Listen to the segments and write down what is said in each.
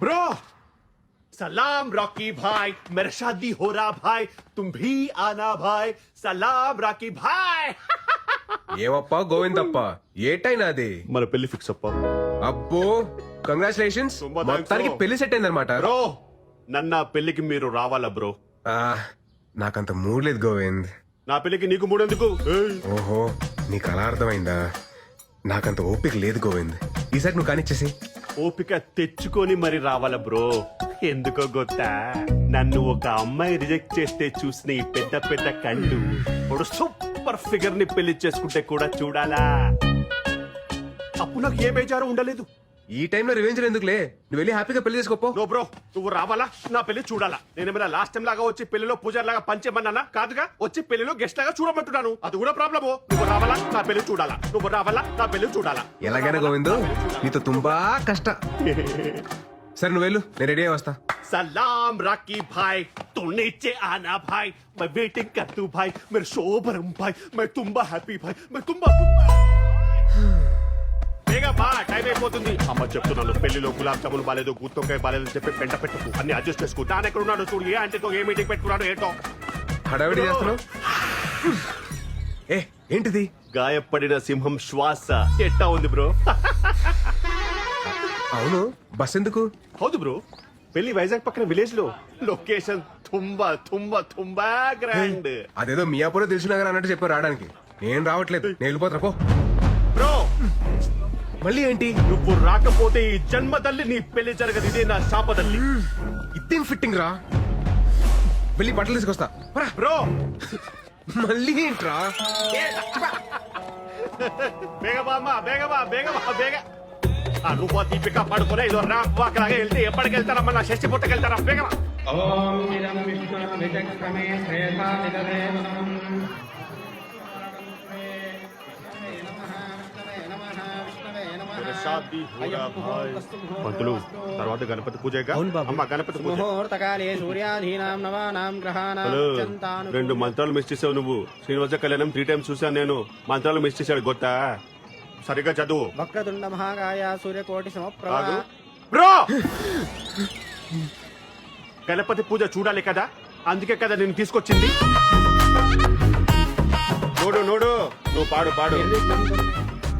Bro सलाम Rocky भाई मेरा शादी हो रहा भाई तुम भी आना भाई सलाम रॉकी भाई ఏమప్పా గోవిందప్ప ఏటైనా అది మన పెళ్లి ఫిక్స్ అప్ప అబ్బో కంగ్రాచులేషన్స్ తుంబా thanks, మొత్తానికి bro. పెళ్లి సెట్ అయిందనమాట బ్రో నన్న పెళ్లికి మీరు రావాలా బ్రో నాకంత మూడ్ లేదు గోవింద్ నా పెళ్లికి నీకు మూడెందుకు ఏయ్, ఓహో నీకు అలా అర్థమైందా నాకంత ఓపిక లేదు గోవింద్ ఈసారి నువ్వు కానిచ్చేసి ఓపిక తెచ్చుకొని మరి రావాల బ్రో? ఎందుకో గొత్తా? నన్ను ఒక అమ్మాయి రిజెక్ట్ చేస్తే చూసిన ఈ పెద్ద పెద్ద కళ్ళు ఇప్పుడు సూపర్ ఫిగర్ని పెళ్ళి చేసుకుంటే కూడా చూడాలా? అప్పుడు నాకు ఏ బేజారు ఉండలేదు. ఈ టైంలో రివెంజ్ ఎందుకులే నువ్వు వెళ్ళి హ్యాపీగా పెళ్లి చేసుకోపో నో బ్రో నువ్వు రావాలా నా పెళ్లి చూడాలా నేనేమైనా లాస్ట్ టైం లాగా వచ్చి పెళ్లిలో పూజారి లాగా పంచేమన్నానా కాదుగా వచ్చి పెళ్లిలో గెస్ట్ లాగా చూడమంటున్నాను అది కూడా ప్రాబ్లము నువ్వు రావాలా నా పెళ్లి చూడాలా నువ్వు రావాలా నా పెళ్లి చూడాలా ఎలాగైనా గోవింద్ నీతో తుంబా కష్ట సరే నువ్వు వెళ్ళు నేను రెడీ అయి వస్తా सलाम राकी भाई तू नीचे आना भाई मैं वेटिंग कर तू भाई मेरे शोभरम भाई मैं तुम्बा హ్యాపీ भाई मैं तुम्बा బేగా బా టైం అయిపోతుంది. అమ్మ చెప్తున్నాను పెళ్ళిలో గులాబ్ జామున్ బాలేదు గుత్తొక్కాయ బాలేదు చెప్పి పెంట పెట్టుకు. అన్ని అడ్జస్ట్ చేసుకో. దాని ఎక్కడ ఉన్నాడు చూడు ఏ ఆంటీతో ఏ మీటింగ్ పెట్టుకున్నాడు ఏంటో. హడావిడి చేస్తున్నావు? ఏ ఏంటిది? గాయపడిన సింహం శ్వాస. ఎట్టా ఉంది బ్రో? అవును బస్ ఎందుకు? హౌదు బ్రో పెళ్ళి వైజాగ్ పక్కన విలేజ్లో లొకేషన్ తుంబా తుంబా తుంబా గ్రాండ్ అదేదో మియాపూర్ తెలిసినగర్ అన్నట్టు చెప్పారు రావడానికి. నేను రావట్లేదు. నేను వెళ్ళిపోతున్నా పో. మళ్ళీ ఏంటి? నువ్వు రాకపోతే ఈ జన్మ తల్లి నీ పెళ్ళి జరగదు. ఇదే నా శాప తల్లి. ఇదేం ఫిట్టింగ్ రా? వెళ్ళి బట్టలు తీసుకొస్తా. బ్రో! మళ్ళీ ఏంట్రా? బేగబామ్మ బేగబా బేగబా బేగ. ఆ రూపా దీపిక పడుకునే ఇదో రా వాకలాగా వెళ్తే ఎప్పటికి నా షష్టి పుట్టకి వెళ్తారా బేగమా. ఓం నిరం విష్ణు నిజక్రమే శ్రేయసా నిదదేవనం పంతులు తర్వాత గణపతి పూజ అమ్మ గణపతి పూజ. రెండు మంత్రాలు మిస్ చేసావు నువ్వు. శ్రీనివాస కళ్యాణం త్రీ టైమ్స్ చూసాను నేను. మంత్రాలు మిస్ చేశాడు గొత్త సరిగ్గా చదువు. వక్రతుండ మహాకాయ సూర్యకోటి సమప్రభ. బ్రో! గణపతి పూజ చూడాలి కదా? అందుకే కదా నేను తీసుకొచ్చింది. నోడు నోడు. నువ్వు పాడు పాడు.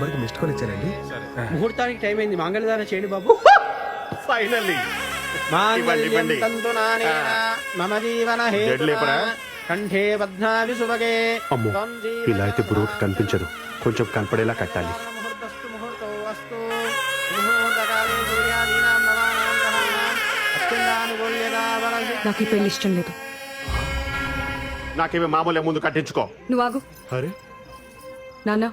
నెంబర్కి మిస్డ్ కాల్ ఇచ్చానండి ముహూర్తానికి టైం అయింది. మాంగళ్యదానం చేయండి బాబు. ఫైనల్లీ మాంగళ్యం మమ జీవన? కంఠే సుభగే. అమ్మో ఇలా అయితే బ్రోకి కనిపించదు. కొంచెం కనపడేలా కట్టాలి. నాకు ఈ పెళ్ళి ఇష్టం లేదు. నాకేమి మామూలే ముందు కట్టించుకో. నువ్వు ఆగు. అరే. నాన్న.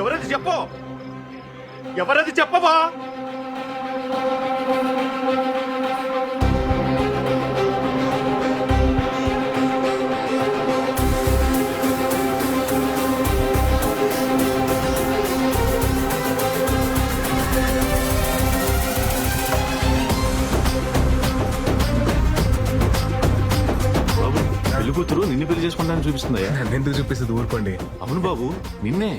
ఎవరది చెప్పు? ఎవరది చెప్పవా? కూతురు నిన్ను పెళ్ళి చేసుకుంటానని చూపిస్తుందయ్యా. ఎందుకు చూపిస్తుంది? ఊరుకోండి. అవును బాబు నిన్నే.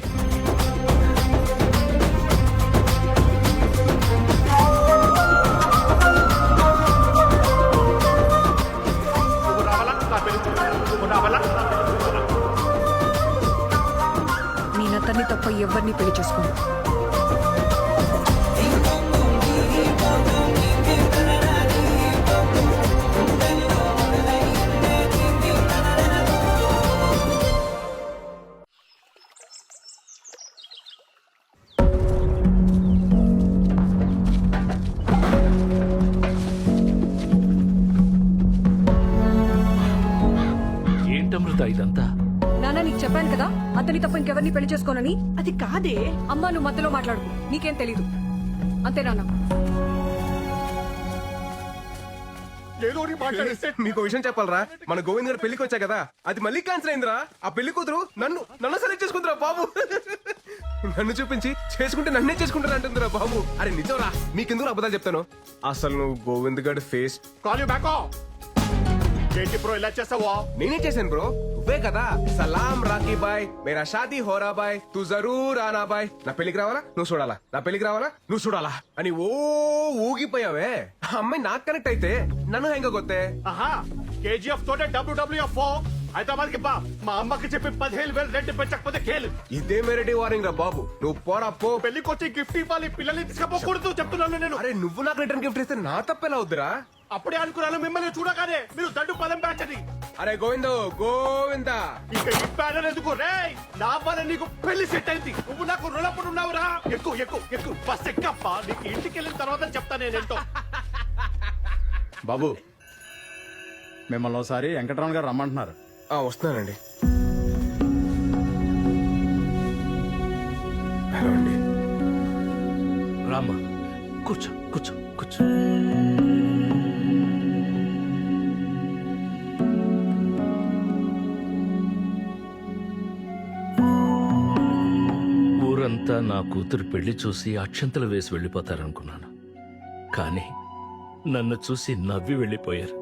పెళ్ళి చేసుకోనని? అది కాదే. అమ్మా నువ్వు మధ్యలో మాట్లాడుకు. నీకేం తెలీదు. అంతే నాన్న. మీకు విషయం చెప్పాలరా. మన గోవింద్ గారు పెళ్ళికి వచ్చా కదా. అది మళ్ళీ క్యాన్సిల్ అయిందిరా. ఆ పెళ్ళి కూతురు నన్ను నన్ను సెలెక్ట్ చేసుకుందిరా బాబు. నన్ను చూపించి చేసుకుంటే నన్నే చేసుకుంటారు అంటుందిరా బాబు. అరే నిజంరా మీకెందుకు అబద్ధాలు చెప్తాను? అసలు నువ్వు గోవింద్ గారి ఫేస్ కాల్ యూ బ్యాక్ ఏంటి బ్రో ఇలా చేసావా? నేనే చేశాను బ్రో నువ్వే కదా? సలాం రాకీ బాయ్. మేరా షాదీ హోరా బాయ్. తు జరూర్ ఆనా బాయ్. నా పెళ్ళికి రావాలా? నువ్వు చూడాలా. నా పెళ్ళికి రావాలా? నువ్వు చూడాలా? అని ఓ ఊగిపోయావే. ఆ అమ్మాయి నాకు కనెక్ట్ అయితే నన్ను హెంగ కొత్తే ఆహా కేజీఎఫ్ తోటే డబ్ల్యూడబ్ల్యూఎఫ్ హైదరాబాద్కి బా. మా అమ్మకి చెప్పి పదిహేను వేలు రెంట్ పెంచకపోతే కేలు. ఇదే మెరటి వారింగ్ రా బాబు. నువ్వు పోరా పో. పెళ్ళికి వచ్చి గిఫ్ట్ ఇవ్వాలి పిల్లల్ని తీసుకపోకూడదు చెప్తున్నాను నేను. అరే నువ్వు నాకు రిటర్న్ గిఫ్ట్ ఇస్తే నా తప్పెలా అవుద్దిరా? అప్పుడే అనుకున్నాను మిమ్మల్ని చూడగానే మీరు దండు పదం అని అరే గోవిందో గోవిందా. ఇక ఈ ఎందుకు? రే నా వల్ల నీకు పెళ్ళి సెట్ అయింది. నువ్వు నాకు రుణపడి ఉన్నావురా. ఎక్కువ ఎక్కువ ఎక్కువ. బస్ ఎక్కప్ప? నీకు ఇంటికి వెళ్ళిన తర్వాత చెప్తా నేనేంటో. బాబు మిమ్మల్ని ఒకసారి వెంకటరమణ గారు రమ్మంటున్నారు. ఆ, వస్తున్నానండి. హలో అండి. రామ్మా. కూర్చో కూర్చో కూర్చో. ఊరంతా నా కూతురు పెళ్ళి చూసి అక్షంతలు వేసి వెళ్ళిపోతారనుకున్నాను. కానీ నన్ను చూసి నవ్వి వెళ్ళిపోయారు.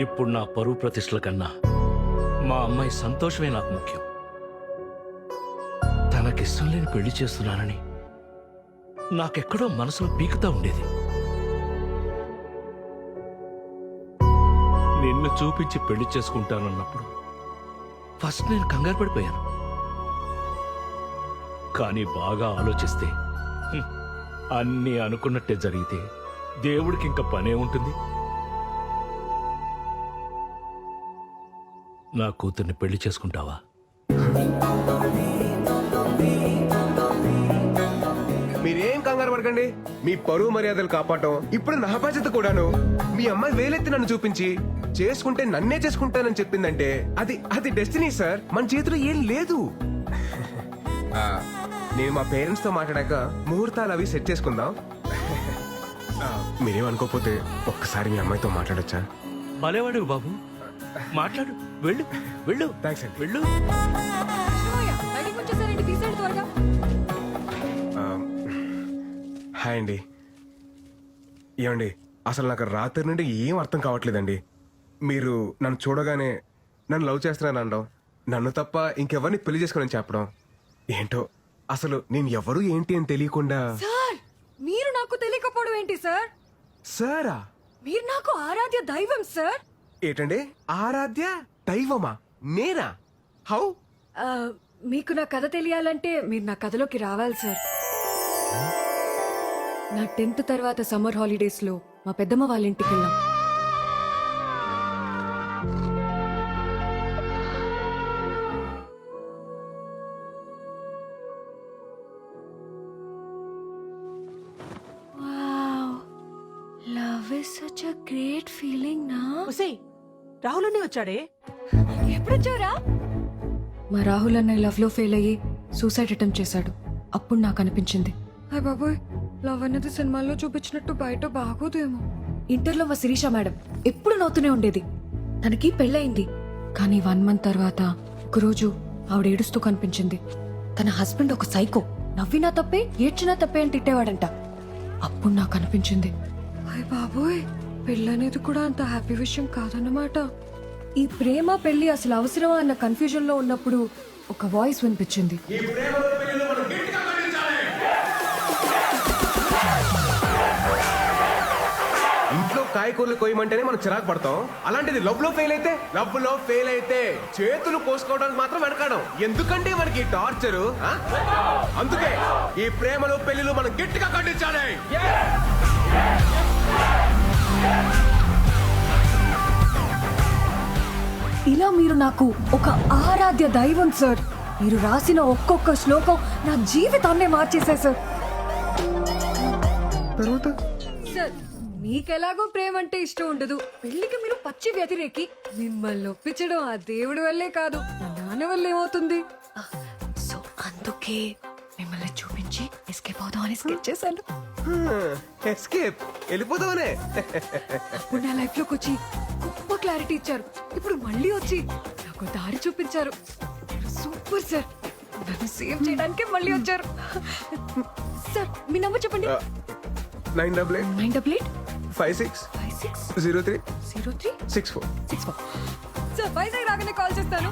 ఇప్పుడు నా పరువు ప్రతిష్టల కన్నా మా అమ్మాయి సంతోషమే నాకు ముఖ్యం. తనకిష్టం లేని పెళ్ళి చేస్తున్నానని నాకెక్కడో మనసులో పీకుతా ఉండేది. నిన్ను చూపించి పెళ్ళి చేసుకుంటానన్నప్పుడు ఫస్ట్ నేను కంగారు పడిపోయాను. కానీ బాగా ఆలోచిస్తే హ్మ్, అన్నీ అనుకున్నట్టే జరిగితే దేవుడికి ఇంకా పనే ఉంటుంది. నా కూతుర్ని పెళ్ళి చేసుకుంటావా? మీరేం కంగారు పడకండి. మీ పరువు మర్యాదలు కాపాడటం ఇప్పుడు నా బాధ్యత కూడాను. మీ అమ్మాయి వేలెత్తి నన్ను చూపించి చేసుకుంటే నన్నే చేసుకుంటానని చెప్పిందంటే అది అది డెస్టినీ సార్. మన చేతిలో ఏం లేదు. ఆ, నేను మా పేరెంట్స్తో మాట్లాడాక ముహూర్తాలు అవి సెట్ చేసుకుందాం. ఆ, మీరేం అనుకోకపోతే ఒక్కసారి మీ అమ్మాయితో మాట్లాడొచ్చా? భలేవాడు బాబు. మాట్లాడు వెళ్ళు వెళ్ళు థ్యాంక్స్ అండి వెళ్ళు. హాయ్ అండి. ఏమండి అసలు నాకు రాత్రి నుండి ఏం అర్థం కావట్లేదండి. మీరు నన్ను చూడగానే నన్ను లవ్ చేస్తున్నాను అనడం నన్ను తప్ప ఇంకెవరిని పెళ్ళి చేసుకోనని చెప్పడం ఏంటో అసలు నేను ఎవరు ఏంటి అని తెలియకుండా సార్ మీరు నాకు తెలియకపోవడం ఏంటి సార్? సారా? మీరు నాకు ఆరాధ్య దైవం సార్? ఏంటండి? ఆరాధ్య దైవమా? నేనా? హౌ? మీకు నా కథ తెలియాలంటే మీరు నా కథలోకి రావాలి సార్. నా టెన్త్ తర్వాత సమ్మర్ హాలిడేస్లో మా పెద్దమ్మ వాళ్ళ ఇంటికి వెళ్ళాం. Is such a great feeling నా ఉసే రాహుల్ అనే వచ్చాడే? ఎప్పుడొచ్చారా మా రాహుల్ అన్నయ్య లవ్లో ఫెయిల్ అయ్యి సూసైడ్ అటెంప్ట్ చేశాడు. అప్పుడు నాకు అనిపించింది. హాయ్ బాబోయ్ లవ్ అనేది సినిమాల్లో చూపించినట్టు బయట బాగోదేమో. ఇంటర్లో మా శిరీష మేడం ఎప్పుడు నవ్వుతూనే ఉండేది. తనకి పెళ్ళయింది. కానీ వన్ మంత్ తర్వాత ఒకరోజు ఆవిడ ఏడుస్తూ కనిపించింది. తన హస్బెండ్ ఒక సైకో నవ్వినా తప్పే ఏడ్చినా తప్పే అని తిట్టేవాడంట. అప్పుడు నాకు అనిపించింది. హాయ్ బాబోయ్ పెళ్ళనేది కూడా అంత హ్యాపీ విషయం కాదన్నమాట. ఈ ప్రేమ పెళ్ళి అసలు అవసరమా అన్న కన్ఫ్యూజన్లో ఉన్నప్పుడు ఒక వాయిస్ వినిపించింది. ఇంట్లో కాయకూరలు కోయమంటేనే మనం చిరాకు పడతాం. అలాంటిది లవ్లో ఫెయిల్ అయితే లవ్లో ఫెయిల్ అయితే చేతులు కోసుకోవడానికి మాత్రం వెనకాడం. ఎందుకంటే మనకి టార్చరు అందుకే ఈ ప్రేమలు పెళ్ళిలు మనం గట్టిగా ఖండించాలి. ఇలా మీరు నాకు ఒక ఆరాధ్య దైవం సార్. మీరు రాసిన ఒక్కొక్క శ్లోకం నా జీవితాన్నే మార్చేశాయి సార్. తర్వాత? సార్ మీకెలాగో ప్రేమ అంటే ఇష్టం ఉండదు. పెళ్ళికి మీరు పచ్చి వ్యతిరేకి. మిమ్మల్ని ఒప్పించడం ఆ దేవుడి వల్లే కాదు నా నాన్న వల్ల ఏమవుతుంది? సో అందుకే అని స్కెచ్ చేశాను. ఎస్కేప్ వెళ్ళిపోదామనే. అప్పుడు నా లైఫ్లోకి వచ్చి గొప్ప క్లారిటీ ఇచ్చారు. ఇప్పుడు మళ్ళీ వచ్చి నాకు దారి చూపించారు. సూపర్ సార్ నన్ను సేవ్ చేయడానికి మళ్ళీ వచ్చారు. సార్ మీ నంబర్ చెప్పండి. Nine double eight nine double eight five six five six zero three zero three six four six four sir Vizag రాగానే కాల్ చేస్తాను.